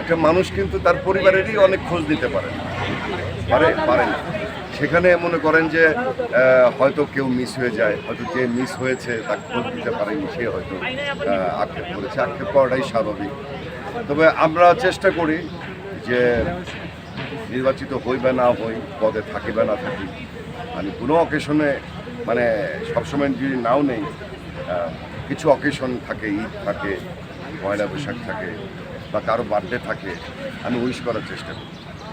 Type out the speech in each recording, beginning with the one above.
একটা মানুষ কিন্তু তার পরিবারেরই অনেক খোঁজ নিতে পারে। পারে পারে না। সেখানে মনে করেন যে হয়তো কেউ মিস হয়ে যায়, হয়তো যে মিস হয়েছে তাকে খোঁজ দিতে পারেনি, সে হয়তো আক্ষেপ করেছে। আক্ষেপ করাটাই স্বাভাবিক। তবে আমরা চেষ্টা করি যে, নির্বাচিত হই বা না হই, পদে থাকি বা না থাকি, আমি কোনো অকেশনে মানে সবসময় যদি নাও নেই কিছু অকেশন থাকে, ঈদ থাকে, পয়লা বৈশাখ থাকে বা কারও বার্থডে থাকে আমি উইশ করার চেষ্টা করি।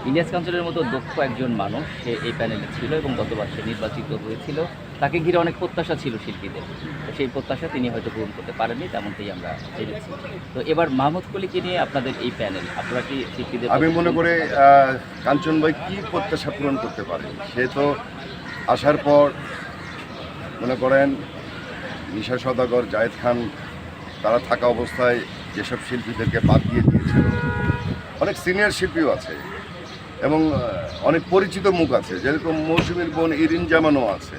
ইলিয়াস কাউন্সিলের মতো দক্ষ একজন মানুষ সে এই প্যানেলে ছিল এবং গতবার সে নির্বাচিত হয়েছিল। তাকে ঘিরে অনেক প্রত্যাশা ছিল শিল্পীদের। তো সেই প্রত্যাশা তিনি হয়তো পূরণ করতে পারেননি তেমনটাই আমরা জেনেছি। তো এবার মাহমুদ কলিকে নিয়ে আপনাদের এই প্যানেল আপনারা কি শিল্পীদের আমি মনে করি কাঞ্চন ভাই কি প্রত্যাশা পূরণ করতে পারে? সে তো আসার পর মনে করেন নিশা সদাগর জায়েদ খান তারা থাকা অবস্থায় যেসব শিল্পীদেরকে বাদ দিয়ে দিয়েছিল, অনেক সিনিয়র শিল্পীও আছে এবং অনেক পরিচিত মুখ আছে। যেরকম মৌসুমীর বোন ইরিন জামানও আছে।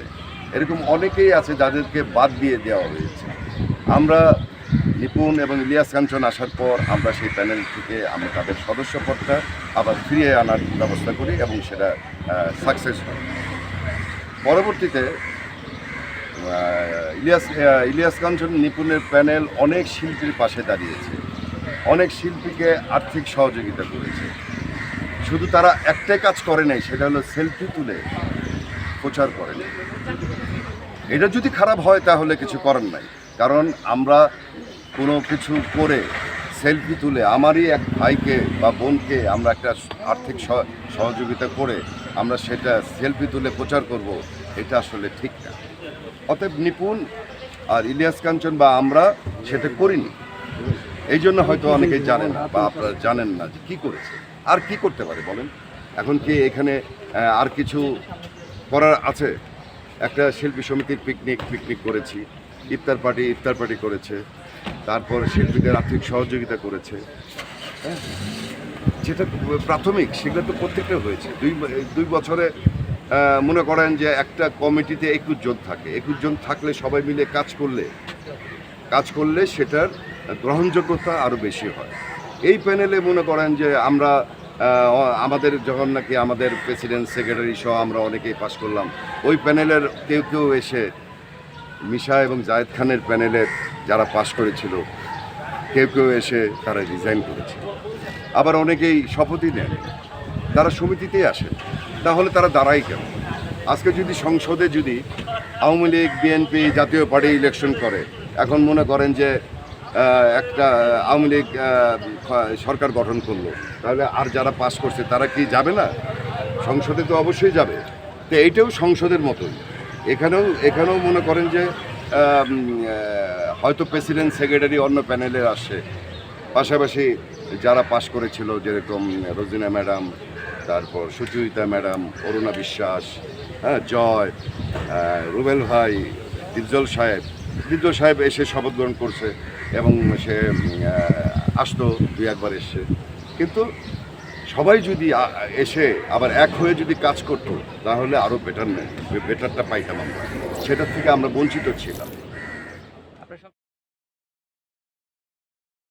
এরকম অনেকেই আছে যাদেরকে বাদ দিয়ে দেওয়া হয়েছে। আমরা নিপুণ এবং ইলিয়াস কাঞ্চন আসার পর আমরা সেই প্যানেল থেকে আমরা তাদের সদস্যপদটা আবার ফিরিয়ে আনার ব্যবস্থা করি এবং সেটা সাকসেস হয়। পরবর্তীতে ইলিয়াস আহ, ইলিয়াস কাঞ্চন নিপুণের প্যানেল অনেক শিল্পীর পাশে দাঁড়িয়েছে। অনেক শিল্পীকে আর্থিক সহযোগিতা করেছে। শুধু তারা একটাই কাজ করে নাই সেটা হলো সেলফি তুলে প্রচার করে নাই। এটা যদি খারাপ হয় তাহলে কিছু করার নাই। কারণ আমরা কোনো কিছু করে সেলফি তুলে আমারই এক ভাইকে বা বোনকে আমরা একটা আর্থিক সহ- সহযোগিতা করে আমরা সেটা সেলফি তুলে প্রচার করব এটা আসলে ঠিক না। অতএব নিপুণ আর ইলিয়াস কাঞ্চন বা আমরা সেটা করিনি। এই জন্য হয়তো অনেকেই জানেন না বা আপনারা জানেন না যে কী করেছে। আর কি করতে পারে বলেন? এখন কি এখানে আর কিছু করার আছে? একটা শিল্পী সমিতির পিকনিক পিকনিক করেছি, ইফতার পার্টি ইফতার পার্টি করেছে, তারপর শিল্পীদের আর্থিক সহযোগিতা করেছে। হ্যাঁ? যেটা প্রাথমিক, সেগুলো তো প্রত্যেকটা হয়েছে। দুই দুই বছরে মনে করেন যে একটা কমিটিতে একুশ জন থাকে। একুশ জন থাকলে সবাই মিলে কাজ করলে কাজ করলে সেটার গ্রহণযোগ্যতা আরও বেশি হয়। এই প্যানেলে মনে করেন যে আমরা আমাদের যখন নাকি আমাদের প্রেসিডেন্ট সেক্রেটারি সহ আমরা অনেকেই পাশ করলাম, ওই প্যানেলের কেউ কেউ এসে মিশা এবং জায়েদ খানের প্যানেলের যারা পাশ করেছিল, কেউ কেউ এসে তারা রিজাইন করেছে আবার অনেকেই শপথই নেন তারা সমিতিতেই আসে। তাহলে তারা দাঁড়াই কেন? আজকে যদি সংসদে যদি আওয়ামী লীগ, বিএনপি জাতীয় পার্টি ইলেকশন করে, এখন মনে করেন যে একটা আওয়ামী লীগ সরকার গঠন করল, তাহলে আর যারা পাস করছে, তারা কি যাবে না? সংসদে তো অবশ্যই যাবে। তো এইটাও সংসদের মতোই। এখানেও এখানেও মনে করেন যে হয়তো প্রেসিডেন্ট সেক্রেটারি অন্য প্যানেলে আসে। পাশাপাশি যারা পাশ করেছিল, যেরকম রোজিনা ম্যাডাম, তারপর সুচরিতা ম্যাডাম, অরুণা বিশ্বাস হ্যাঁ জয় রুবেল ভাই ডিপজল সাহেব। ডিপজল সাহেব এসে শপথ গ্রহণ করছে এবং সে আসতো, দুই একবার এসে কিন্তু সবাই যদি এসে আবার এক হয়ে যদি কাজ করতো, তাহলে আরও বেটার নেই বেটারটা পাইতাম আমরা। সেটার থেকে আমরা বঞ্চিত ছিলাম।